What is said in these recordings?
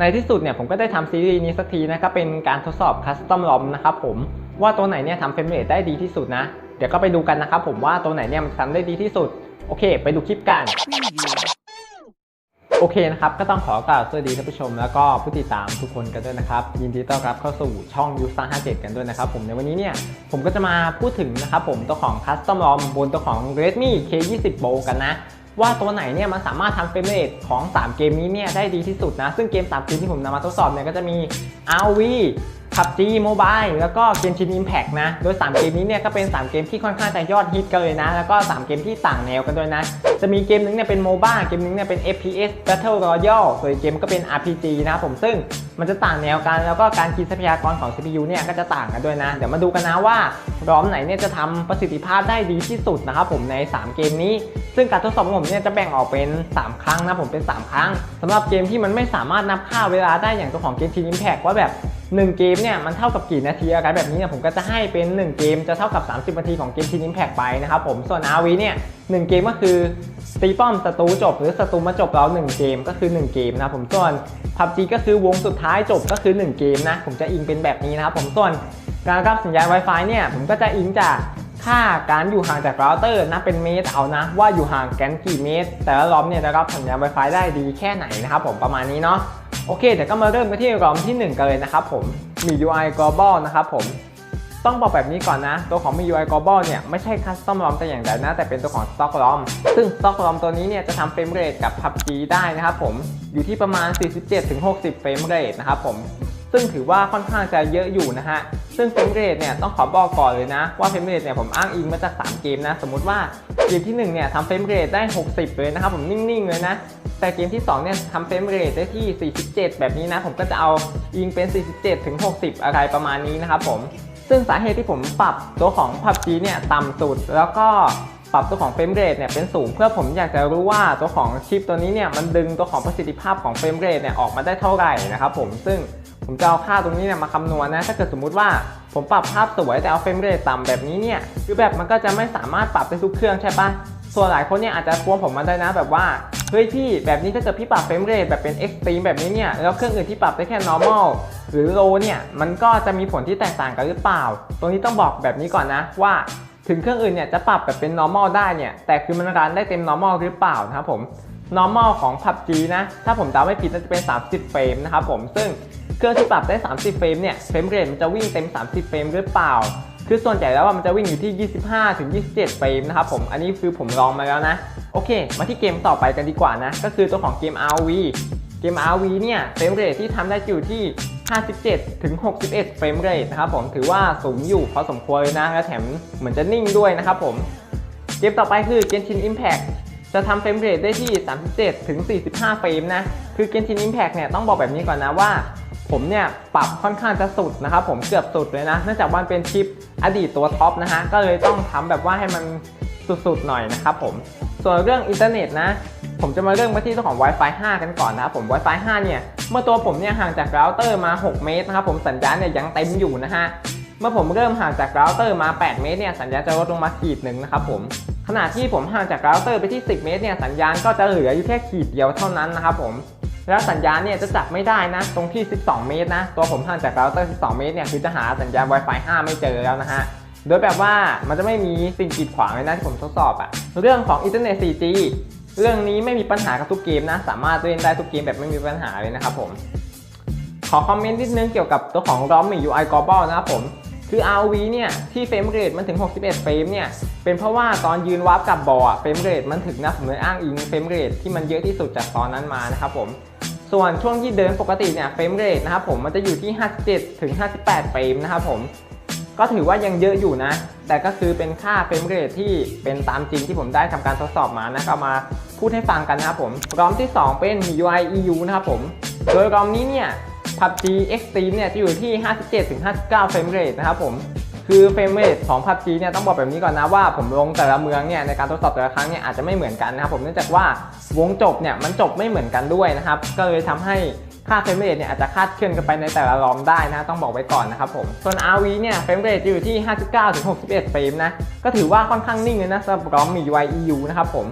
ในที่สุดเนี่ยผมก็ได้ทำซีรีส์นี้สักทีนะครับเป็นการทดสอบคัสตอมลอมนะครับผมว่าตัวไหนเนี่ยทำเฟรมเรทได้ดีที่สุดนะ เดี๋ยวก็ไปดูกันนะครับผมว่าตัวไหนเนี่ยมันทำได้ดีที่สุด โอเค ไปดูคลิปกัน โอเคนะครับ ก็ต้องขอกล่าวสวัสดีท่านผู้ชม แล้วก็ผู้ติดตามทุกคนกันด้วยนะครับ ยินดีต้อนรับเข้าสู่ช่อง u s a 57 กันด้วยนะครับผมในวันนี้เนี่ยผมก็จะมาพูดถึงนะครับผมตัวของ Custom ROM บนตัวของ Redmi K20 Pro กันนะ ว่าตัวไหนเนี่ยมันสามารถทำเฟรมเรทของ 3 เกมนี้เนี่ยได้ดีที่สุดนะ ซึ่งเกม 3 เกมที่ผมนำมาทดสอบเนี่ยก็จะมี RV PUBG Mobile แล้วก็ Genshin Impact นะ โดย 3 เกมนี้เนี่ยก็เป็น 3 เกมที่ค่อนข้างจะยอดฮิตกันเลยนะ แล้วก็ 3 เกมที่ต่างแนวกันด้วยนะ จะมีเกมหนึงเนี่ยเป็น MOBA เกมหนึงเนี่ยเป็น FPS Battle Royale ส่วนเกมก็เป็น RPG นะครับผมซึ่งมันจะต่างแนวกันแล้วก็การกินทรัพยากรของ CPU เนี่ยก็จะต่างกันด้วยนะ เดี๋ยวมาดูกันนะว่าร้อมไหนเนี่ยจะทำประสิทธิภาพได้ดีที่สุดนะครับผมใน 3 เกมนี้ ซึ่งการทดสอบของผมเนี่ยจะแบ่งออกเป็น 3 ครั้งนะผมเป็น 3 ครั้งสำหรับเกมที่มันไม่สามารถนับค่าเวลาได้อย่างตัวของเกมทีม Impact ว่าแบบ 1 เกมเนี่ยมันเท่ากับกี่นาทีอะไรแบบนี้เนี่ยผมก็จะให้เป็น 1 เกมจะเท่ากับ 30 นาทีของเกมทีม Impact ไปนะครับผมส่วน RV เนี่ย1เกมก็คือตีป้อมศัตรูจบ หรือศัตรูมาจบเรา1เกมก็คือ 1 เกมนะครับผมส่วน PUBG ก็คือวงสุดท้ายจบก็คือ 1 เกมนะผมจะอิงเป็นแบบนี้นะครับผมส่วนการรับสัญญาณ Wi-Fi เนี่ยผมก็จะอิงจากค่าการอยู่ห่างจากเราเตอร์นะเป็นเมตรเอานะ ว่าอยู่ห่างกันกี่เมตร แต่ละรอมเนี่ยจะรับสัญญาณ Wi-Fi ได้ดีแค่ไหนนะครับผมประมาณนี้เนาะ โอเคเดี๋ยวก็มาเริ่มกันที่รอมที่ 1 กันเลยนะครับผมมี UI Global นะครับผมต้องบอกแบบนี้ก่อนนะ ตัวของ MIUI Global เนี่ยไม่ใช่ Custom ROM แต่อย่างใดนะ แต่เป็นตัวของ Stock ROM ซึ่ง Stock ROM ตัวนี้เนี่ยจะทำเฟรมเรทกับ PUBG ได้นะครับผม อยู่ที่ประมาณ 47-60 เฟรมเรทนะครับผม ซึ่งถือว่าค่อนข้างจะเยอะอยู่นะฮะ ซึ่งเฟรมเรทเนี่ยต้องขอบอกก่อนเลยนะ ว่าเฟรมเรทเนี่ยผมอ้างอิงมาจาก 3 เกมนะ สมมุติว่าเกมที่ 1 เนี่ยทำเฟรมเรทได้ 60 เลยนะครับผมนิ่งๆเลยนะ แต่เกมที่ 2 เนี่ยทำเฟรมเรทได้ที่ 47 แบบนี้นะ ผมก็จะเอาอิงเป็น 47 ถึง 60 อะไรประมาณนี้นะครับผมซึ่งสาเหตุที่ผมปรับตัวของ PUBG เนี่ยต่ำสุด แล้วก็ปรับตัวของเฟรมเรทเนี่ยเป็นสูงเพื่อผมอยากจะรู้ว่าตัวของชิปตัวนี้เนี่ยมันดึงตัวของประสิทธิภาพของเฟรมเรทเนี่ยออกมาได้เท่าไหร่นะครับผมซึ่ง ผมจะเอาค่าตรงนี้เนี่ยมาคำนวณนะ ถ้าเกิดสมมุติว่าผมปรับภาพสวยแต่เอาเฟรมเรทต่ำแบบนี้เนี่ย คือแบบมันก็จะไม่สามารถปรับได้ทุกเครื่องใช่ปะส่วนหลายคนเนี่ยอาจจะทวงผมมาได้นะแบบว่า เฮ้ยพี่แบบนี้ถ้าเกิดพี่ปรับเฟรมเรทแบบเป็น extreme แบบนี้เนี่ย แล้วเครื่องอื่นที่ปรับได้แค่ normal หรือ low เนี่ย มันก็จะมีผลที่แตกต่างกันหรือเปล่า ตรงนี้ต้องบอกแบบนี้ก่อนนะว่าถึงเครื่องอื่นเนี่ยจะปรับแบบเป็น normal ได้เนี่ย แต่คือมันรันได้เต็ม normal หรือเปล่านะครับผม normal ของ PUBG นะ ถ้าผมจำไม่ผิดน่าจะเป็น 30 เฟรมนะครับผม ซึ่ง เครื่องที่ปรับได้ 30 เฟรมเนี่ย เฟรมเรทมันจะวิ่งเต็ม 30 เฟรมหรือเปล่า คือส่วนใหญ่แล้วว่ามันจะวิ่งอยู่ที่ 25 ถึง 27 เฟรมนะครับผม อันนี้คือผมลองมาแล้วนะ โอเค มาที่เกมต่อไปกันดีกว่านะ ก็คือตัวของเกม RV เกม RV เนี่ยเฟรมเรทที่ทำได้อยู่ที่ 57 ถึง 61 เฟรมเรทนะครับผม ถือว่าสูงอยู่พอสมควรเลยนะ และแถมเหมือนจะนิ่งด้วยนะครับผม เกมต่อไปคือ Genshin Impact จะทำเฟรมเรทได้ที่ 37 ถึง 45 เฟรมนะ คือ Genshin Impact เนี่ยต้องบอกแบบนี้ก่อนนะว่า ผมเนี่ยปรับค่อนข้างจะสุดนะครับผมเกือบสุดเลยนะเนื่องจากว่ามันเป็นชิปอดีตตัวท็อปนะฮะก็เลยต้องทำแบบว่าให้มันสุดๆหน่อยนะครับผมส่วนเรื่องอินเทอร์เน็ตนะ ผมจะมาเริ่มมาที่ตัวของ Wi-Fi 5 กันก่อนนะครับผม Wi-Fi 5 เนี่ย เมื่อตัวผมเนี่ยห่างจากเราเตอร์มา 6 เมตรนะครับผมสัญญาณเนี่ยยังเต็มอยู่นะฮะเมื่อผมเริ่มห่างจากเราเตอร์มา 8 เมตรเนี่ยสัญญาณจะลดลงมาขีดหนึ่งนะครับผม ขณะที่ผมห่างจากเราเตอร์ไปที่ 10 เมตรเนี่ยสัญญาณก็จะเหลืออยู่แค่ขีดเดียวเท่านั้นนะครับผมแล้วสัญญาณเนี่ยจะจับไม่ได้นะ ตรงที่ 12 เมตรนะ ตัวผมห่างจากเราเตอร์ 12 เมตรเนี่ยคือจะหาสัญญาณ Wi-Fi 5 ไม่เจอแล้วนะฮะโดยแบบว่ามันจะไม่มีสิ่งกีดขวางเลยนะที่ผมทดสอบอะเรื่องของอินเทอร์เน็ต 4G เรื่องนี้ไม่มีปัญหากับทุกเกมนะ สามารถเล่นได้ทุกเกมแบบไม่มีปัญหาเลยนะครับผมขอคอมเมนต์นิดนึงเกี่ยวกับตัวของ ROM UI Global นะครับผม คือ RV เนี่ยที่เฟรมเรทมันถึง 61 เฟรมเนี่ยเป็นเพราะว่าตอนยืนวาร์ปกับบอร์อเฟรมเรทมันถึงนะผมเลยอ้างอิงเฟรมเรทที่มันเยอะที่สุดจากตอนนั้นมานะครับผมส่วนช่วงที่เดินปกติเนี่ยเฟรมเรทนะครับผมมันจะอยู่ที่ 57 ถึง 58 เฟรมนะครับผมก็ถือว่ายังเยอะอยู่นะ แต่ก็คือเป็นค่าเฟรมเรทที่เป็นตามจริงที่ผมได้ทำการทดสอบมานะก็มาพูดให้ฟังกันนะครับผมรอมที่ 2 เป็น MIUI EU นะครับผม โดยรอมนี้เนี่ย PUBG Extreme เนี่ยจะอยู่ที่ 57-59 เฟรมเรทนะครับผมคือเฟรมเรทของ PUBG เนี่ยต้องบอกแบบนี้ก่อนนะว่าผมลงแต่ละเมืองเนี่ยในการทดสอบแต่ละครั้งเนี่ยอาจจะไม่เหมือนกันนะครับผมเนื่องจากว่าวงจบเนี่ยมันจบไม่เหมือนกันด้วยนะครับก็เลยทำให้ค่าเฟรมเรทเนี่ยอาจจะคาดเคลื่อนกันไปในแต่ละรอมได้นะต้องบอกไว้ก่อนนะครับผมส่วน RV เนี่ยเฟรมเรทจะอยู่ที่ 59ถึง61 เฟรมนะก็ถือว่าค่อนข้างนิ่งเลยนะสำหรับรอมมี UI EU นะครับผม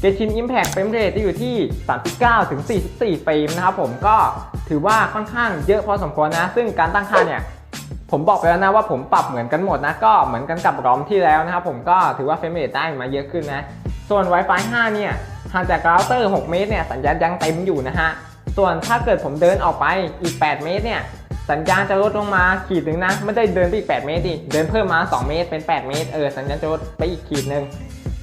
เกชิน Impact เฟรมเรทจะอยู่ที่ 39ถึง44 เฟรมนะครับผมก็ ถือว่าค่อนข้างเยอะพอสมควรนะ ซึ่งการตั้งค่าเนี่ยผมบอกไปแล้วนะว่าผมปรับเหมือนกันหมดนะ ก็เหมือนกันกับรอมที่แล้วนะครับผมก็ถือว่าเฟรมเรทได้มาเยอะขึ้นนะ ส่วน Wi-Fi 5 เนี่ยห่างจากเราเตอร์ 6 เมตรเนี่ยสัญญาณยังเต็มอยู่นะฮะ ส่วนถ้าเกิดผมเดินออกไปอีก 8 เมตรเนี่ยสัญญาณจะลดลงมาขีดหนึ่งนะ ไม่ได้เดินไปอีก 8 เมตรดิเดินเพิ่มมา 2 เมตรเป็น 8 เมตรเออสัญญาณจะลดไปอีกขีดหนึ่ง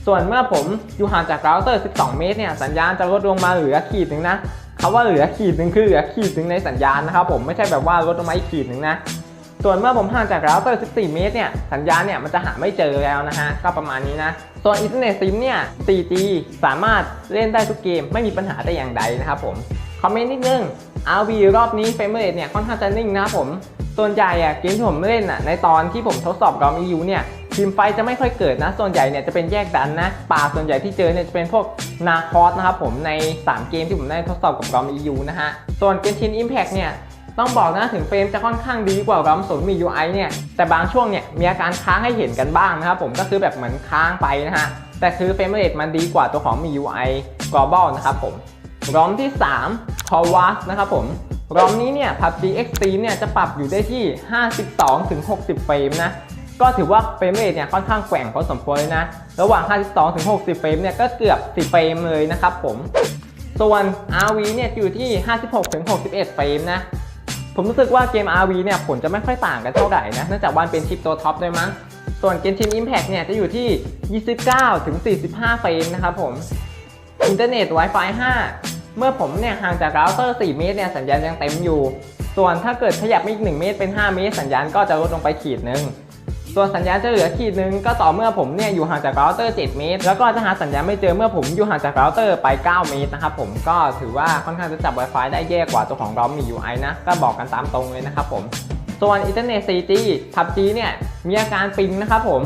ส่วนเมื่อผมอยู่ห่างจากเราเตอร์ 12 เมตรเนี่ยสัญญาณจะลดลงมาเหลือขีดหนึ่งนะ คำว่าเหลือขีดหนึ่งคือเหลือขีดหนึ่งในสัญญาณนะครับผมไม่ใช่แบบว่าลดลงมาอีกขีดหนึ่งนะส่วนเมื่อผมห่างจากเราเตอร์ 14 เมตรเนี่ย สัญญาณเนี่ยมันจะหาไม่เจอแล้วนะฮะ ก็ประมาณนี้นะ ส่วนอินเทอร์เน็ตซิมเนี่ย 4G สามารถเล่นได้ทุกเกมไม่มีปัญหาแต่อย่างใดนะครับผม คอมเมนต์นิดนึง RV รอบนี้เฟรมเรทเนี่ยค่อนข้างจะนิ่งนะผม ส่วนใหญ่อะเกมที่ผมเล่นอะในตอนที่ผมทดสอบรอม EU เนี่ย ทีมไฟจะไม่ค่อยเกิดนะ ส่วนใหญ่เนี่ยจะเป็นแยกดันนะ ป่าส่วนใหญ่ที่เจอเนี่ยจะเป็นพวกนาคอสนะครับผมใน 3 เกมที่ผมได้ทดสอบกับรอม EU นะฮะ ส่วนเกมชิน Impact เนี่ยต้องบอกนะถึงเฟรมจะค่อนข้างดีกว่ารอมศูนย์มี UI เนี่ยแต่บางช่วงเนี่ยมีอาการค้างให้เห็นกันบ้างนะครับผมก็คือแบบเหมือนค้างไปนะฮะแต่คือเฟรมเรทมันดีกว่าตัวของมี UI Global นะครับผมรอมที่ 3 c o v a s นะครับผมรอมนี้เนี่ย PUBG Extreme เนี่ยจะปรับอยู่ได้ที่ 52ถึง60 เฟรมนะ ก็ถือว่าเฟรมเรทเนี่ยค่อนข้างแกว่งพอสมควรเลยนะ ระหว่าง 52 ถึง 60 เฟรมเนี่ยก็เกือบ 10 เฟรมเลยนะครับผม ส่วน RV เนี่ยอยู่ที่ 56 ถึง 61 เฟรมนะ ผมรู้สึกว่าเกม RV เนี่ยผลจะไม่ค่อยต่างกันเท่าไหร่นะ เนื่องจากวันเป็นชิปตัวท็อปด้วยมั้ง ส่วนเกมชิน Impact เนี่ยจะอยู่ที่ 29 ถึง 45 เฟรมนะครับผมอินเทอร์เน็ต Wi-Fi 5 เมื่อผมเนี่ยห่างจากเราเตอร์ 4 เมตรเนี่ยสัญญาณยังเต็มอยู่ ส่วนถ้าเกิดขยับไปอีก 1 เมตรเป็น 5 เมตร สัญญาณก็จะลดลงไปขีดนึง ส่วนสัญญาณจะเหลือขีดหนึ่งก็ต่อเมื่อผมเนี่ยอยู่ห่างจากเราเตอร์ 7 เมตร แล้วก็จะหาสัญญาณไม่เจอเมื่อผมอยู่ห่างจากเราเตอร์ไป 9 เมตรนะครับผมก็ถือว่าค่อนข้างจะจับ Wi-Fi ได้แย่กว่าตัวของเรามี UI นะก็บอกกันตามตรงเลยนะครับผมส่วนอินเทอร์เน็ต 4G พับจีเนี่ยมีอาการปิงนะครับผม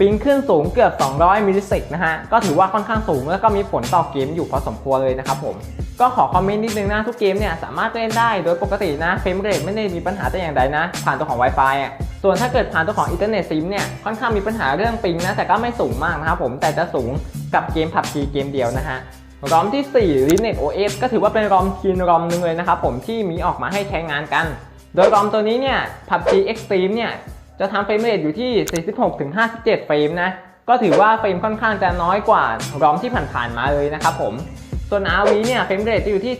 ปิงขึ้นสูงเกือบ 200มิลลิเซกนะฮะ ก็ถือว่าค่อนข้างสูงแล้วก็มีผลต่อเกมอยู่พอสมควรเลยนะครับผม ก็ขอคอมเมนต์นิดนึงนะ ทุกเกมเนี่ยสามารถเล่นได้โดยปกตินะเฟรมเรทไม่ได้มีปัญหาแต่อย่างใดนะ ผ่านตัวของ Wi-Fi อะส่วนถ้าเกิดผ่านตัวของอินเทอร์เน็ตซิมเนี่ยค่อนข้างมีปัญหาเรื่องปิงนะแต่ก็ไม่สูงมากนะครับผมแต่จะสูงกับเกม PUBG เกมเดียวนะฮะรอมที่ 4 Linux OS ก็ถือว่าเป็นรอมคีนรอมหนึงเลยนะครับผมที่มีออกมาให้ใช้งานกัน โดยรอมตัวนี้เนี่ย PUBG Extreme เนี่ย จะทำเฟรมเรทอยู่ที่ 46-57 เฟรมนะ ก็ถือว่าเฟรมค่อนข้างจะน้อยกว่ารอมที่ผ่านๆมาเลยนะครับผม ส่วน RV เนี่ยเฟรมเรทจะอยู่ที่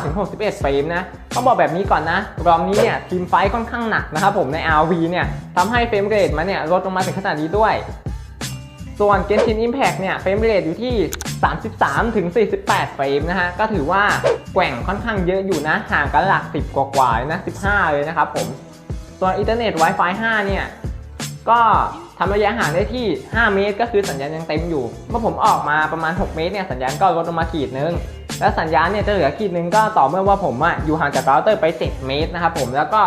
49-61 เฟรมนะ ต้องบอกแบบนี้ก่อนนะ รอมนี้เนี่ยทีมไฟท์ค่อนข้างหนักนะครับผมใน RV เนี่ยทำให้เฟรมเรทมันเนี่ยลดลงมาถึงขนาดนี้ด้วย ส่วน Genshin Impact เนี่ยเฟรมเรทอยู่ที่ 33ถึง48 เฟรมนะฮะ ก็ถือว่าแกว่งค่อนข้างเยอะอยู่นะ ห่างกันหลัก 10 กว่าๆนะ 15 เลยนะครับผม ส่วนอินเทอร์เน็ต Wi-Fi 5 เนี่ย ก็ทำระยะห่างได้ที่ 5 เมตร ก็คือสัญญาณยังเต็มอยู่ เมื่อผมออกมาประมาณ 6 เมตรเนี่ยสัญญาณก็ลดลงมาขีดนึง และสัญญาณเนี่ยจะเหลือขีดนึงก็ต่อเมื่อว่าผมอะอยู่ห่างจากเราเตอร์ไป7เมตรนะครับผมแล้วก็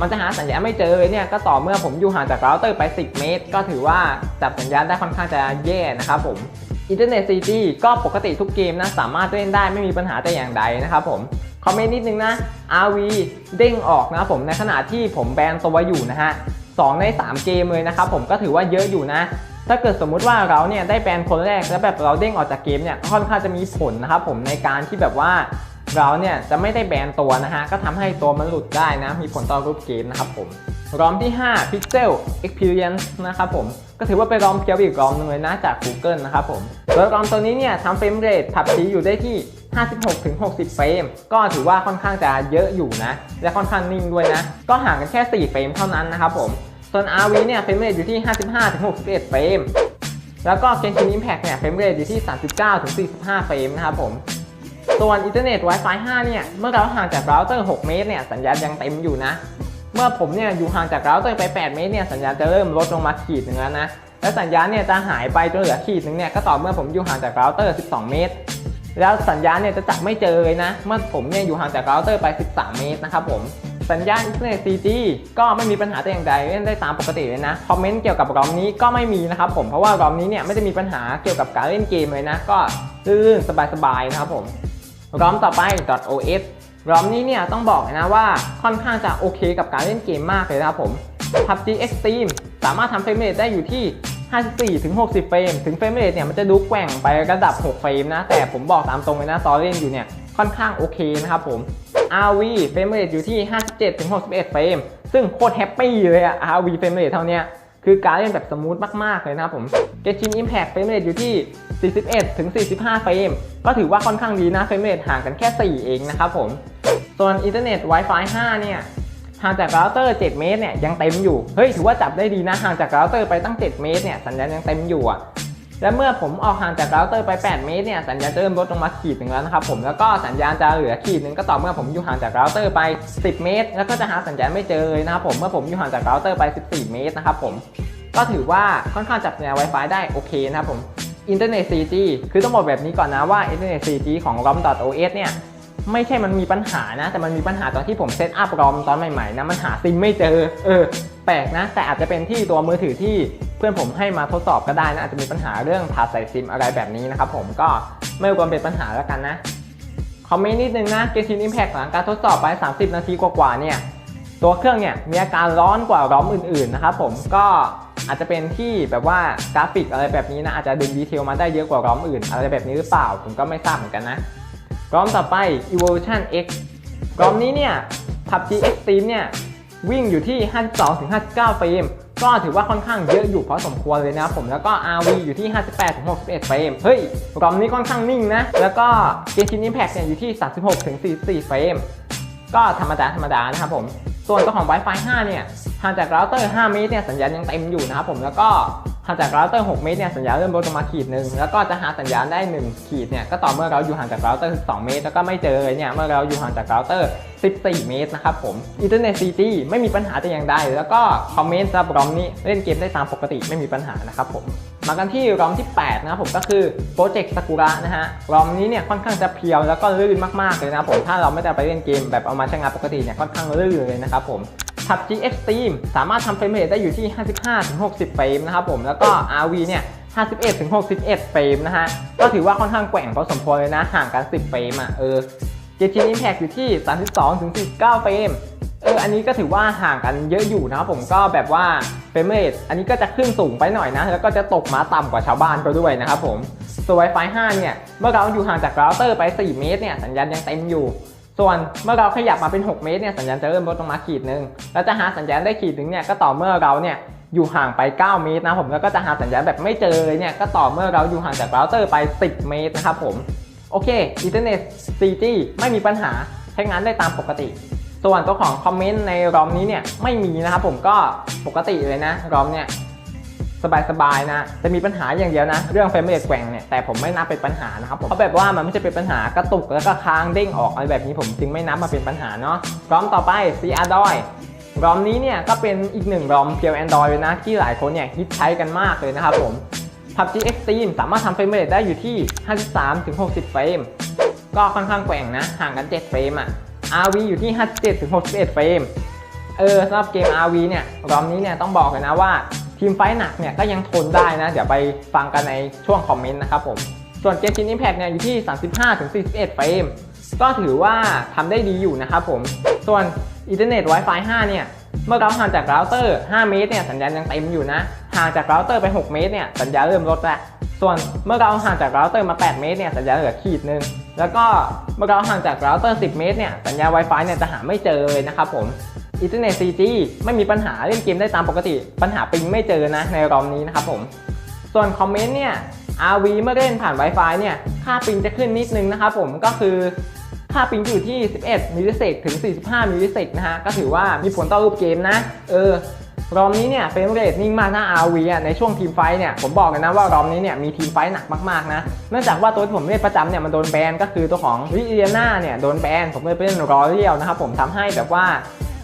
มันจะหาสัญญาณไม่เจอเลยเนี่ยก็ต่อเมื่อผมอยู่ห่างจากเราเตอร์ไป 10 เมตร ก็ถือว่าจับสัญญาณได้ค่อนข้างจะแย่นะครับผมอินเทอร์เน็ต 4G ก็ปกติทุกเกมนะสามารถเล่นได้ไม่มีปัญหาแต่อย่างใดนะครับผม คอมเมนต์นิดนึงนะ RV เด้งออกนะครับผมในขณะที่ผมแบนตัวอยู่นะฮะ2ใน 3 เกมเลยนะครับผมก็ถือว่าเยอะอยู่นะ ถ้าเกิดสมมุติว่าเราเนี่ยได้แบนคนแรกแล้วแบบเราเด้งออกจากเกมเนี่ยค่อนข้างจะมีผลนะครับผมในการที่แบบว่าเราเนี่ยจะไม่ได้แบนตัวนะฮะ ก็ทำให้ตัวมันหลุดได้นะ มีผลต่อรูปเกมนะครับผมรอมที่ 5 Pixel Experience นะครับผม ก็ถือว่าเป็นรอมเพียวอีกรอมหนึงเลยนะจาก Google นะครับผมโดยรอมตัวนี้เนี่ยทำเฟรมเรทผับสีอยู่ได้ที่ 56-60 เฟรม ก็ถือว่าค่อนข้างจะเยอะอยู่นะ และค่อนข้างนิ่งด้วยนะ ก็ห่างกันแค่ 4 เฟรมเท่านั้นนะครับผม ส่วน RV เนี่ยเฟรมเรทอยู่ที่ 55-61 เฟรม แล้วก็ Genshin Impact เนี่ยเฟรมเรทอยู่ที่ 39-45 เฟรมนะครับผม ส่วนอินเทอร์เน็ต Wi-Fi 5 เนี่ย เมื่อเราห่างจากเราเตอร์ 6 เมตรเนี่ยสัญญาณยังเต็มอยู่นะ เมื่อผมเนี่ยอยู่ห่างจากเราเตอร์ไป 8 เมตรเนี่ยสัญญาณจะเริ่มลดลงมาขีดหนึ่งแล้วนะ และสัญญาณเนี่ยจะหายไปจนเหลือขีดหนึ่งเนี่ยก็ต่อเมื่อผมอยู่ห่างจากเราเตอร์ 12 เมตร แล้วสัญญาณเนี่ยจะจับไม่เจอเลยนะ เมื่อผมเนี่ยอยู่ห่างจากเราเตอร์ไป 13 เมตรนะครับผม สัญญาณอินเทอร์เน็ต 4G ก็ไม่มีปัญหาแต่อย่างใดเล่นได้ตามปกติเลยนะ คอมเมนต์เกี่ยวกับรอมนี้ก็ไม่มีนะครับผม เพราะว่ารอมนี้เนี่ยไม่ได้มีปัญหาเกี่ยวกับการเล่นเกมเลยนะ ก็ลื่นสบายๆนะครับผมรอมต่อไป .os รอมนี้เนี่ยต้องบอกนะว่าค่อนข้างจะโอเคกับการเล่นเกมมากเลยนะครับผม PUBG Extreme สามารถทำเฟรมเรทได้อยู่ที่ 54ถึง60 เฟรม ถึงเฟรมเรทเนี่ยมันจะดูแกว่งไประดับ 6 เฟรมนะ แต่ผมบอกตามตรงเลยนะตอนเล่นอยู่เนี่ยค่อนข้างโอเคนะครับผม RV เฟรมเรทอยู่ที่ 57ถึง61 เฟรม ซึ่งโคตรแฮปปี้เลยอะ RV เฟรมเรทเท่านี้คือการเล่นแบบสมูทมาก ๆ เลยนะครับผม Genshin Impact เฟรมเรทอยู่ที่ 41ถึง45 เฟรม ก็ถือว่าค่อนข้างดีนะ เฟรมเรทห่างกันแค่ 4 เองนะครับผม ส่วนอินเทอร์เน็ต Wi-Fi 5 เนี่ย ห่างจากเราเตอร์7เมตรเนี่ยยังเต็มอยู่ เฮ้ยถือว่าจับได้ดีนะห่างจากเราเตอร์ไปตั้ง 7 เมตรเนี่ยสัญญาณยังเต็มอยู่อะและเมื่อผมออกห่างจากเราเตอร์ไป 8 เมตรเนี่ยสัญญาณจะเริ่มลดลงมาขีดหนึ่งแล้วนะครับผมแล้วก็สัญญาณจะเหลือขีดหนึ่งก็ต่อเมื่อผมอยู่ห่างจากเราเตอร์ไป 10 เมตร แล้วก็จะหาสัญญาณไม่เจอเลยนะครับผมเมื่อผมอยู่ห่างจากเราเตอร์ไป 14 เมตรนะครับผมก็ถือว่าค่อนข้างจับสัญญาณ Wi-Fi ได้โอเคนะครับผมอินเทอร์เน็ต 4G คือต้องบอกแบบนี้ก่อนนะว่าอินเทอร์เน็ต 4G ของ ROM.OS เนี่ย ไม่ใช่มันมีปัญหานะ แต่มันมีปัญหาตอนที่ผมเซตอัพรอมตอนใหม่ๆนะมันหาซิมไม่เจอ เออ แปลกนะ แต่อาจจะเป็นที่ตัวมือถือที่เพื่อนผมให้มาทดสอบก็ได้นะอาจจะมีปัญหาเรื่องผ่าใส่ซิมอะไรแบบนี้นะครับผมก็ไม่ควรเป็นปัญหาแล้วกันนะคอมเมนต์นิดนึงนะ Genshin Impact หลังการทดสอบไป 30 นาทีกว่าๆเนี่ยตัวเครื่องเนี่ยมีอาการร้อนกว่าร้อมอื่นๆนะครับผมก็อาจจะเป็นที่แบบว่ากราฟิกอะไรแบบนี้นะอาจจะดึงดีเทลมาได้เยอะกว่าร้อมอื่น อะไรแบบนี้หรือเปล่าผมก็ไม่ทราบเหมือนกันนะ กร้อมต่อไป Evolution X กร้อมนี้เนี่ย PUBG Extreme เนี่ย วิ่งอยู่ที่ 52-59 เฟรม ก็ถือว่าค่อนข้างเยอะอยู่พอสมควรเลยนะครับผม แล้วก็ RV อยู่ที่ 58-61 เฟรม เฮ้ย กรอมนี้ค่อนข้างนิ่งนะ แล้วก็ Genshin Impact เนี่ยอยู่ที่ 36-44 เฟรม ก็ธรรมดาธรรมดานะครับผม ส่วนตัวของ Wi-Fi 5 เนี่ย ห่างจากเราเตอร์ 5 เมตรเนี่ย สัญญาณยังเต็มอยู่นะครับผม แล้วก็ ห่างจากเราเตอร์ 6 เมตรเนี่ยสัญญาณเริ่มลดลงมาขีดหนึ่งแล้วก็จะหาสัญญาณได้ 1 ขีดเนี่ยก็ต่อเมื่อเราอยู่ห่างจากเราเตอร์12 เมตร แล้วก็ไม่เจอเลยเนี่ยเมื่อเราอยู่ห่างจากเราเตอร์ 14 เมตรนะครับผมอินเทอร์เน็ต 4G ไม่มีปัญหาแต่อย่างใดแล้วก็คอมเมนต์สำหรับรอมนี้เล่นเกมได้ตามปกติไม่มีปัญหานะครับผมมากันที่รอมที่ 8 นะครับผมก็คือโปรเจกต์ซากุระนะฮะรอมนี้เนี่ยค่อนข้างจะเพียวแล้วก็ลื่นมากๆเลยนะผมถ้าเราไม่ได้ไปเล่นเกมแบบเอามาใช้งานปกติเนี่ยค่อนข้างลื่นเลยนะครับผม PUBG Extreme สามารถทำเฟรมเรทได้อยู่ที่ 55-60 เฟรมนะครับผม แล้วก็ RV เนี่ย 51-61 เฟรมนะฮะ ก็ถือว่าค่อนข้างแกว่งพอสมควรเลยนะ ห่างกัน 10 เฟรมอะ เออ Genshin Impact อยู่ที่ 32-49 เฟรม เออ อันนี้ก็ถือว่าห่างกันเยอะอยู่นะครับผม ก็แบบว่าเฟรมเรทอันนี้ก็จะขึ้นสูงไปหน่อยนะ แล้วก็จะตกมาต่ำกว่าชาวบ้านก็ด้วยนะครับผม ส่วน Wi-Fi 5 เนี่ย เมื่อเราอยู่ห่างจากเราเตอร์ไป 4 เมตรเนี่ย สัญญาณยังเต็มอยู่ ส่วนเมื่อเราขยับมาเป็น 6 เมตรเนี่ยสัญญาณจะเริ่มลดลงมาขีดหนึ่งแล้วจะหาสัญญาณได้ขีดหนึ่งเนี่ยก็ต่อเมื่อเราเนี่ยอยู่ห่างไป 9 เมตรนะผมแล้วก็จะหาสัญญาณแบบไม่เจอเลยเนี่ยก็ต่อเมื่อเราอยู่ห่างจากเราเตอร์ไป 10 เมตรนะครับผมโอเคอินเทอร์เน็ต 4G ไม่มีปัญหาใช้งานได้ตามปกติ ส่วนตัวของคอมเมนต์ในรอมนี้เนี่ยไม่มีนะครับผมก็ปกติเลยนะรอมเนี่ย สบายๆนะ จะมีปัญหาอย่างเดียวนะ เรื่องเฟรมเรทแกว่งเนี่ยแต่ผมไม่นับเป็นปัญหานะครับผมเพราะแบบว่ามันไม่ใช่เป็นปัญหากระตุกแล้วก็ค้างเด้งออกอะไรแบบนี้ผมจึงไม่นับมาเป็นปัญหาเนาะรอมต่อไป c r d o i รอมนี้เนี่ยก็เป็นอีกหนึ่งรอมเพียว Android เลยนะที่หลายคนเนี่ยฮิตใช้กันมากเลยนะครับผม PUBG Extreme สามารถทำเฟรมเรทได้อยู่ที่ 53-60 เฟรม ก็ค่อนข้างแกว่งนะ ห่างกัน 7 เฟรมอะ RV อยู่ที่ 57-61 เฟรม เออสำหรับเกม RV เนี่ย รอบนี้เนี่ยต้องบอกเลยนะว่า ทีมไฟท์หนักเนี่ยก็ยังทนได้นะ เดี๋ยวไปฟังกันในช่วงคอมเมนต์นะครับผม ส่วนเกมชินอิมแพกเนี่ยอยู่ที่ 35-41เฟรมก็ถือว่าทำได้ดีอยู่นะครับผม ส่วนอินเทอร์เน็ต Wi-Fi 5 เนี่ย เมื่อเราห่างจากเราเตอร์ 5 เมตรเนี่ยสัญญาณยังเต็มอยู่นะ ห่างจากเราเตอร์ไป 6 เมตรเนี่ยสัญญาณเริ่มลดแล้ว ส่วนเมื่อเราห่างจากเราเตอร์มา 8 เมตรเนี่ยสัญญาณเหลือขีดหนึ่งแล้วก็เมื่อเราห่างจากเราเตอร์ 10 เมตรเนี่ยสัญญาณ Wi-Fi เนี่ยจะหาไม่เจอเลยนะครับผม อินเทอร์เน็ต 4G ไม่มีปัญหาเล่นเกมได้ตามปกติ ปัญหาปิงไม่เจอนะในรอมนี้นะครับผม ส่วนคอมเมนต์เนี่ย RV เมื่อเล่นผ่าน Wi-Fi เนี่ย ค่าปิงจะขึ้นนิดนึงนะครับผมก็คือค่าปิงอยู่ที่ 11 มิลลิเซกถึง 45 มิลลิเซกนะฮะ ก็ถือว่ามีผลต่อรูปเกมนะ เออ รอมนี้เนี่ยเฟรมเรทนิ่งมากหน้า RV อะ ในช่วงทีมไฟเนี่ยผมบอกเลยนะว่ารอมนี้เนี่ยมีทีมไฟหนักมากๆนะ เนื่องจากว่าตัวที่ผมเล่นประจำเนี่ยมันโดนแบนก็คือตัวของวิเอียนาเนี่ยโดนแบนผมเลยไปเล่นรอเรียลนะครับผมทำให้แบบว่า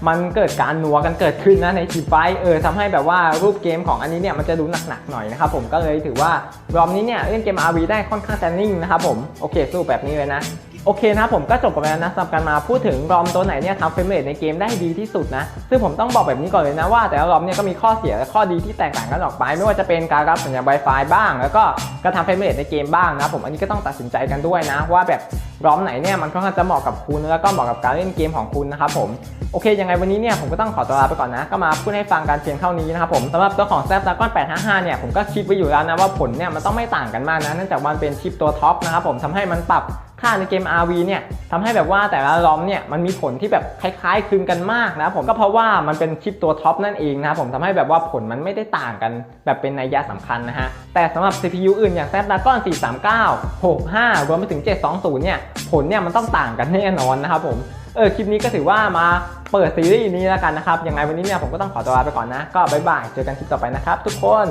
มันเกิดการนัวกันเกิดขึ้นนะในทีไฟเออทำให้แบบว่ารูปเกมของอันนี้เนี่ยมันจะดูหนักๆหน่อยนะครับผมก็เลยถือว่ารอบนี้เนี่ยเล่นเกม RV ได้ค่อนข้างจะนิ่งนะครับผมโอเคสู้แบบนี้เลยนะโอเคนะครับผมก็จบกันไปแล้วนะสำหรับการมาพูดถึงรอมตัวไหนเนี่ยทำเฟรมเรทในเกมได้ดีที่สุดนะ ซึ่งผมต้องบอกแบบนี้ก่อนเลยนะว่าแต่ละรอมเนี่ยก็มีข้อเสียและข้อดีที่แตกต่างกันออกไป ไม่ว่าจะเป็นการรับสัญญาณ Wi-Fi บ้าง แล้วก็การทำเฟรมเรทในเกมบ้างนะผมอันนี้ก็ต้องตัดสินใจกันด้วยนะว่าแบบ ร้อมไหนเนี่ยมันก็จะเหมาะกับคุณแล้วก็เหมาะกับการเล่นเกมของคุณนะครับผมโอเคยังไงวันนี้เนี่ยผมก็ต้องขอตัวลาไปก่อนนะ ก็มาพูดให้ฟังการเพียงเท่านี้นะครับผมสำหรับตัวของแซฟดากอน855เนี่ยผมก็คิดไว้อยู่แล้วนะว่าผลเนี่ยมันต้องไม่ต่างกันมากนะเนื่องจากมันเป็นชิปตัวท็อปนะครับผมทำให้มันปรับค่าในเกม RV เนี่ยทำให้แบบว่าแต่ละลอมเนี่ยมันมีผลที่แบบคล้าย ๆคลึงกันมากนะผมก็เพราะว่ามันเป็นชิปตัวท็อปนั่นเองนะผมทำให้แบบว่าผลมันไม่ได้ต่างกันแบบเป็นนัยยะสำคัญนะฮะแต่สำหรับ CPU อื่นอย่าง Snapdragon 439 65 รวมไปถึง 720 เนี่ยผลเนี่ยมันต้องต่างกันแน่นอนนะครับผมเออคลิปนี้ก็ถือว่ามาเปิดซีรีส์นี้แล้วกันนะครับยังไงวันนี้เนี่ยผมก็ต้องขอตัวลาไปก่อนนะ ก็บ๊ายบายเจอกันคลิปต่อไปนะครับทุกคน